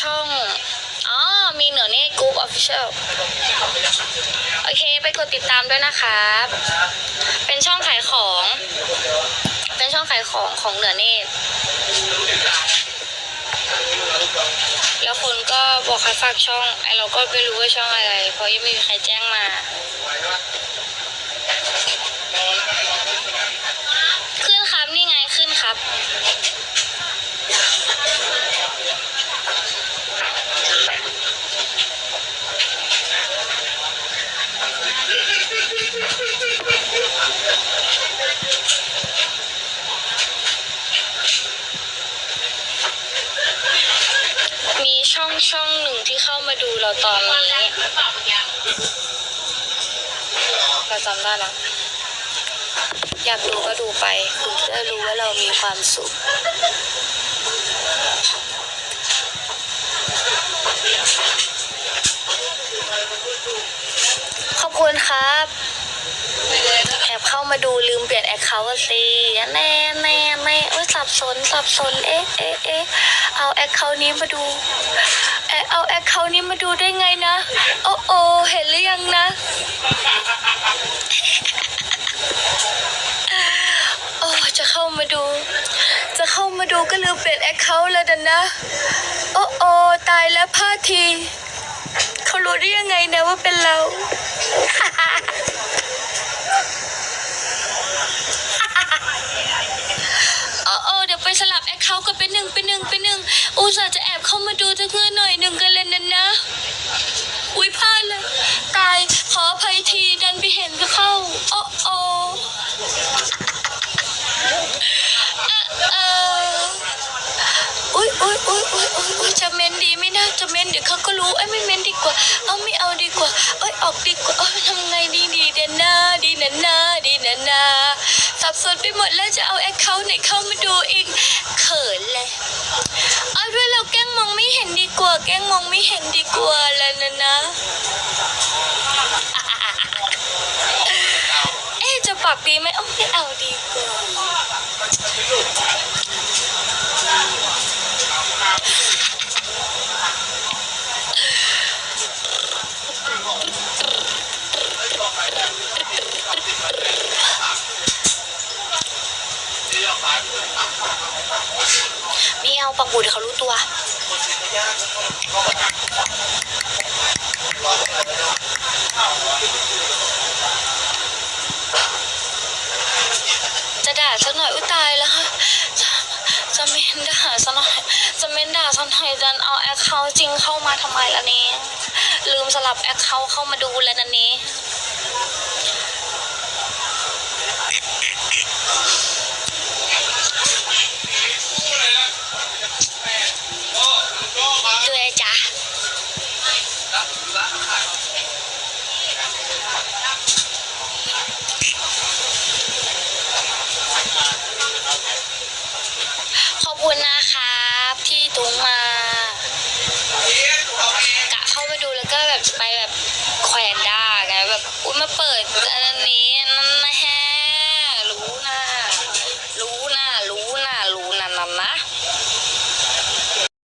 ช่อง อ๋อ มีเหนือเน่กรุ๊ปออฟฟิเชียลโอเค ไปกดติดตามด้วยนะครับ เป็นช่องขายของ เป็นช่องขายของของเหนือเนตรแล้วคนก็บอกให้ฝากช่องไอเราก็ไม่รู้ว่าช่องอะไร เพราะยังไม่มีใครแจ้งมา ขึ้นครับนี่ไงขึ้นครับ มีช่องช่องหนึ่งที่เข้ามาดูเราตอนนี้เราจำได้แล้วอยากดูก็ดูไป คุณจะรู้ว่าเรามีความสุขขอบคุณครับแอบ เข้ามาดูลืมเปลี่ยนแอคเคาท์สิแน่แน่แน่เอ้ยสับสนสับสนเอ๊ะเอ๊ะเอ๊ะเอาแอคเคาท์นี้มาดูเอ๊ะเอาแอคเคาท์นี้มาดูได้ไงนะ โอ้โอเห็นหรือยังนะโอ้จะเข้ามาดู จะเข้ามาดูก็ลืมเปลี่ยนแอคเคาท์แล้วดันนะ โอ้โอตายแล้วพลาดที เขารู้ได้ยังไงนะว่าเป็นเรา โอ้โอ้เดี๋ยวไปสลับแอค เป็นหนึ่งเป็นหนึ่งเป็นหนึ่งอุตส่าห์จะแอบเข้ามาดูจะเพื่อหน่อยหนึ่งกันเลยนะนะ อุ้ยพลาดเลยตายขออภัยทีดันไปเห็นก็เข้าโอ้โอ้อะเอออุ้ยอุ้ยอุ้ยอุ้ยอุ้ยจะเมนดีไหมนะจะเม้นเดี๋ยวเขาก็รู้เอ้ยไม่เม้นดีกว่า เอาไม่เอาดีกว่าเอ้ยออกดีกว่าเอ้ยทำไงดีดีเดนนาดีนันนาดีนันนา สับสนไปหมดแล้วจะเอาแอคเคาท์ไหนเข้ามาดูอีกเขินเลยเอาด้วยเราแกล้งมองไม่เห็นดีกว่า แกล้งมองไม่เห็นดีกว่าแล้วนะนะเอ๊จะปากดีไหมโอ้ไม่เอาดีกว่า ปักบุดเขารู้ตัว จะด่าสักหน่อยอุ้ยตายแล้วจะจะเมนด่าสักหน่อย จะเมนด่าสักหน่อยดันเอาแอคเคาท์จริงเข้ามาทำไมล่ะเนี่ลืมสลับแอคเคาท์เข้ามาดูแล้วนันนี้ คุณนะครับที่ตุ้งมากะเข้ามาดูแล้วก็แบบไปแบบแขวนด่าไงแบบอุ้ยมาเปิดอะไร